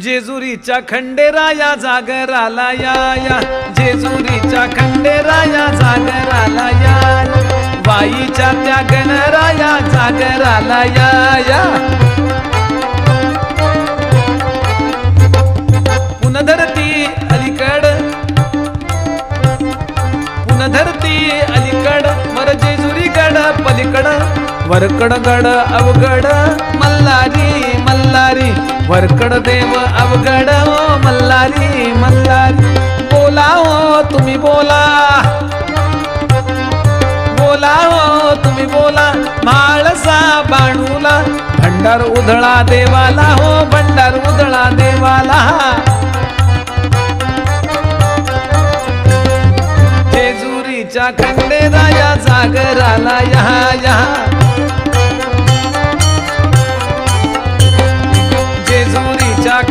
जेजुरीच्या खंडेराया जागराला या. या जेजुरीच्या खंडेराया जागराला या. या. बाईच्या त्या गणराया जागराला या या. पुनधरती अलीकड. पुनधरती अलीकड. वर जेजुरी गड पलीकड. वरकड गड अवघड. मल्हारी वरकड देव अवघड ओ मल्हारी मल्हारी. बोला हो तुम्ही बोला. बोला हो तुम्ही बोला. माळसा बाणूला भंडार उधळा देवाला हो भंडार उधळा देवाला. जेजुरीच्या खंडेराया या जाग